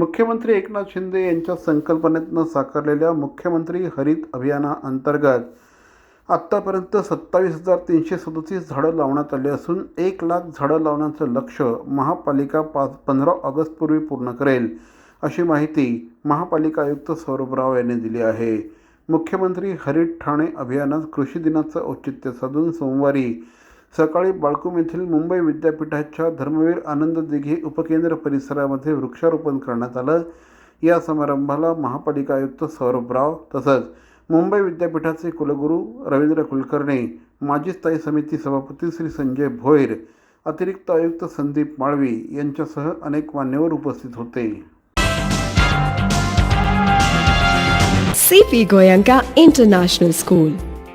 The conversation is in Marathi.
मुख्यमंत्री एकनाथ शिंदे यांच्या संकल्पनेतनं साकारलेल्या मुख्यमंत्री हरित अभियानाअंतर्गत आत्तापर्यंत सत्तावीस हजार तीनशे सदतीस झाडं लावण्यात आली असून एक लाख झाडं लावण्याचं लक्ष महापालिका पाच पंधरा ऑगस्टपूर्वी पूर्ण करेल अशी माहिती महापालिका आयुक्त सौरभ राव यांनी दिली आहे. मुख्यमंत्री हरित ठाणे अभियानात कृषी दिनाचं औचित्य साधून सोमवारी सकाळी बाळकूम येथील मुंबई विद्यापीठाच्या धर्मवीर आनंद दिघे उपकेंद्र परिसरामध्ये वृक्षारोपण करण्यात आलं. या समारंभाला महापालिका आयुक्त सौरभ राव तसंच मुंबई विद्यापीठाचे कुलगुरू रवींद्र कुलकर्णी माजी स्थायी समिती सभापती श्री संजय भोईर अतिरिक्त आयुक्त संदीप माळवी यांच्यासह अनेक मान्यवर उपस्थित होते. CP Goenka international school